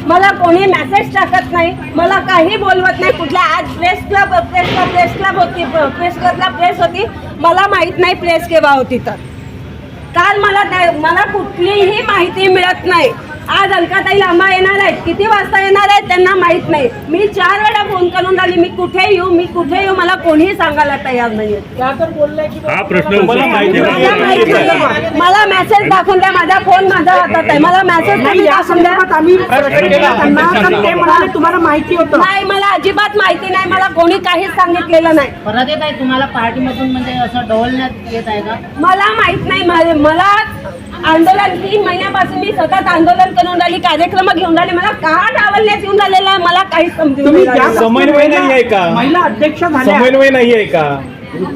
मला कोणी मेसेज टाकत नाही. मला काही बोलवत नाही. कुठल्या आज press club press club press club होती प्रेस क्लबला प्रेस होती. मला माहीत नाही प्रेस केव्हा होती तर. काल मला त्या- मला कुठलीही माहिती मिळत नाही. आज अलकाताई लांबा येणार आहेत. किती वाजता येणार आहेत त्यांना माहीत नाही. मी चार वेळा फोन करून राहिली मी कुठे येऊ मी कुठे येऊ मला कोणीही सांगायला तयार नाही हा प्रश्न तुम्हाला माहिती मला नाही. माहीत नाही. मला मेसेज दाखवून द्या माझा फोन माझ्या हातात आहे. मला मेसेज नाही या संदर्भात आम्ही प्रश्न केला. त्यांना तर ते म्हणाले तुम्हाला माहिती होतं. नाही मला अजिबात माहिती नाही. मला कोणी काहीच सांगितलेलं नाही. परत येत आहे तुम्हाला पार्टीमधून म्हणजे असं डवलण्यात येत आहे का? मला माहीत नाही. मा- मला आंदोलन तीन महिन्यापासून मी सतत आंदोलन करून राहिली कार्यक्रम घेऊन राहिले. मला का डावलण्यात येऊन राहिलेलं आहे? मला काहीच समजून तुम्ही ज्या राहिलं. समन्वय नाही आहे का? महिला अध्यक्ष झाल्या. समन्वय नाही आहे का?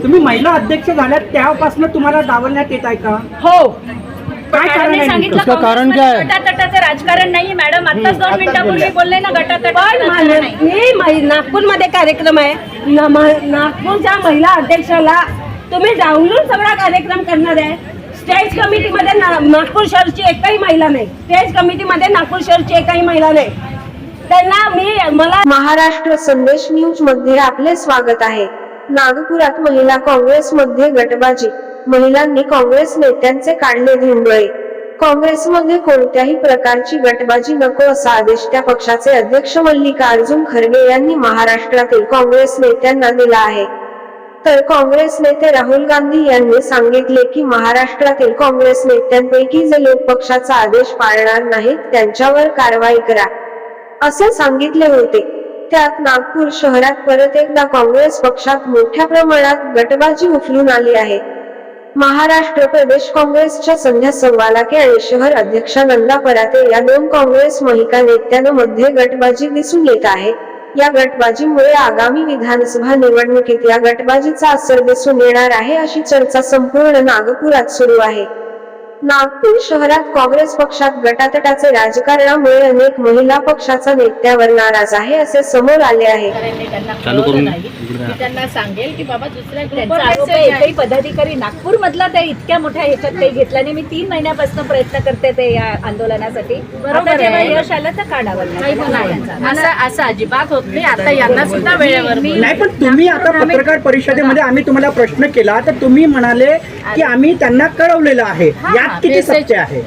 तुम्ही महिला अध्यक्ष झाल्या त्यापासून तुम्हाला डावलण्यात येत आहे का? हो. काय कारण मॅडमने आहे सांगितलं? काँग्रेसमध्ये गटातटाचं राजकारण नाही मॅडम. आताच दोन मिनिटापूर्वी बोलले ना पण गटातटाचं मा- राजकारण नाही मी मै- नागपूरमध्ये कार्यक्रम आहे. न- म- नागपूरच्या महिला अध्यक्षाला तुम्ही डावलून सगळा कार्यक्रम करणार आहे. स्टेज कमिटीमध्ये नागपूर शहरची एकही महिला नाही. स्टेज कमिटीमध्ये नागपूर शहरची एकही महिला नाही. त्यांना मी मला महाराष्ट्र संदेश न्यूजमध्ये आपले स्वागत आहे. नागपुरात महिला काँग्रेसमध्ये गटबाजी. महिलांनी काँग्रेस नेत्यांचे काढले धुंडळे काँग्रेसमध्ये कोणत्याही प्रकारची गटबाजी नको असा आदेश त्या पक्षाचे अध्यक्ष मल्लिकार्जुन खरगे यांनी महाराष्ट्रातील काँग्रेस नेत्यांना दिला आहे. तर काँग्रेस नेते राहुल गांधी यांनी सांगितले की महाराष्ट्रातील काँग्रेस नेत्यांपैकी जे लोक पक्षाचा आदेश पाळणार नाहीत त्यांच्यावर कारवाई करा. असे सांगितले होते. त्यात नागपूर शहरात परत एकदा काँग्रेस पक्षात मोठ्या प्रमाणात गटबाजी उफलून आली आहे. महाराष्ट्र प्रदेश काँग्रेसच्या संध्या संवालाके आणि शहर अध्यक्षा नंदा पराते या दोन काँग्रेस महिला नेत्यांमध्ये गटबाजी दिसून येत आहे. या गटबाजीमुळे आगामी विधानसभा निवडणुकीत या गटबाजीचा असर दिसून येणार आहे अशी चर्चा संपूर्ण नागपुरात सुरू आहे. नागपूर शहरात काँग्रेस पक्षात गटातटाचे राजकारणामुळे अनेक महिला पक्षाचा नेत्यावर नाराज आहे असे समोर आले आहे. त्यांना सांगेल की बाबा दुसऱ्या पदाधिकारी नागपूर मधला ते इतक्या मोठ्या ह्याच्यात काही घेतला नाही. मी तीन महिन्यापासून प्रयत्न करते ते या आंदोलनासाठी. यश आलं तर का डावलण्यात नाही आलं? नाही. असं असं अजिबात होत नाही. आता यांना सुद्धा वेळेवर. नाही पण तुम्ही आता पत्रकार परिषदेमध्ये आम्ही तुम्हाला प्रश्न केला. तर तुम्ही म्हणाले की आम्ही त्यांना कळवलेलं आहे. यात किती सत्य आहे?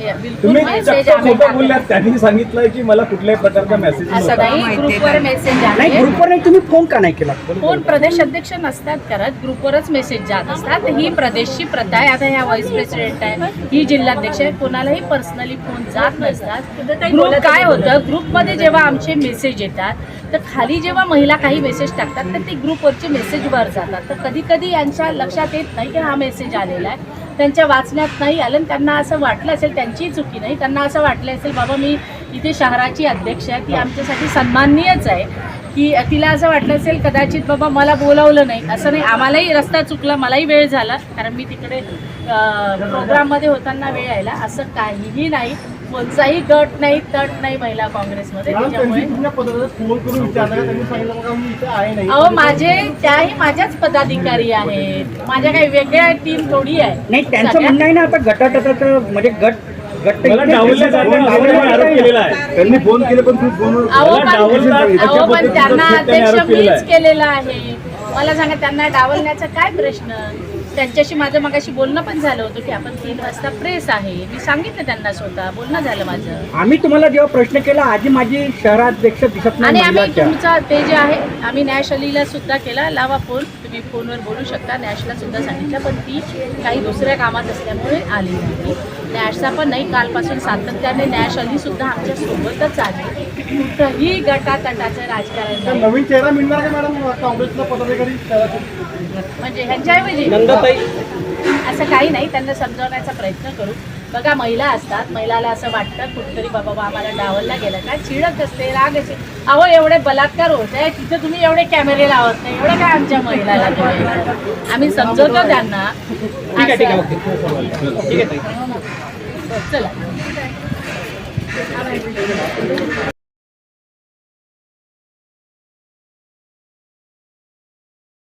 तुम्ही चक्क खोटं. बोललात त्यांनी सांगितलं की मला कुठल्याही प्रकारचा मेसेज असं नव्हता. नाही ग्रुपवर मेसेज नाही. आहे ग्रुपवर नाही तुम्ही फोन का नाही केला? कोण प्रदेश अध्यक्ष नसतात करत ग्रुपवरच मेसेज जात असतात. ही प्रदेशची प्रथा आहे. आता ह्या व्हाईस प्रेसिडेंट आहे ही जिल्हाध्यक्ष आहे. कोणालाही पर्सनली फोन जात नसतात. ग्रुप काय होतं? ग्रुपमध्ये जेव्हा आमचे मेसेज येतात तर खाली जेव्हा महिला काही मेसेज टाकतात तर ते ग्रुपवरचे मेसेज वर जातात. तर कधी कधी यांच्या लक्षात येत नाही की हा मेसेज आलेला आहे. त्यांच्या वाचण्यात नाही आलं. त्यांना असं वाटलं असेल त्यांचीही चुकी नाही. त्यांना असं वाटलं असेल बाबा मी इथे शहराची अध्यक्ष आहे. ती आमच्यासाठी सन्माननीयच आहे. की तिला असं वाटलं असेल कदाचित बाबा मला बोलावलं नाही. असं नाही. आम्हालाही रस्ता चुकला मलाही वेळ झाला. कारण मी तिकडे प्रोग्राममध्ये होताना वेळ यायला. असं काहीही नाही. कोणताही गट नाही तट नाही महिला काँग्रेसमध्ये. त्याच्यामुळे अहो माझे त्याही माझ्याच पदाधिकारी आहेत. माझ्या काही वेगळ्या टीम थोडी आहे. नाही त्यांचं म्हणणं आहे ना आता गटातटाचं म्हणजे गट गट मला डावलण्याचा आरोप केलेला आहे. त्यांनी फोन केले पण तू फोन अहो पण अहो पण त्यांना अध्यक्ष मीच केलेला आहे. मला सांगा त्यांना डावलण्याचा काय प्रश्न? त्यांच्याशी माझं मगाशी बोलणं पण झालं होतं की आपण तीन वाजता प्रेस आहे. मी सांगितलं त्यांना स्वतः. बोलणं झालं माझं. आम्ही तुम्हाला जेव्हा प्रश्न केला आजी माझी शहराध्यक्ष दिसत नाही आणि आम्ही महिलाच्या. तुमचा ते जे आहे आम्ही नॅश अलीला सुद्धा केला. लावा फोन तुम्ही फोनवर बोलू शकता. नॅशला सुद्धा सांगितलं. पण ती काही दुसऱ्या कामात असल्यामुळे आली नाही. नॅशचा पण नाही कालपासून सातत्याने नॅश अली सुद्धा आमच्या सोबतच आली कुठंही गटातटाचं राजकारण. नवीन चेहरा मिळणार का मॅडम काँग्रेसला पदाधिकारी म्हणजे ह्यांच्याऐवजी. असं काही नाही त्यांना समजवण्याचा प्रयत्न करू. बघा महिला असतात. महिलाला असं वाटतं कुठेतरी बाबा आम्हाला डावलला गेलं काय चिडत असते राग असते अहो एवढे बलात्कार होत आहे तिथे तुम्ही एवढे कॅमेरे लावत नाही. एवढं काय आमच्या महिलाला आम्ही समजवतो त्यांना. चला.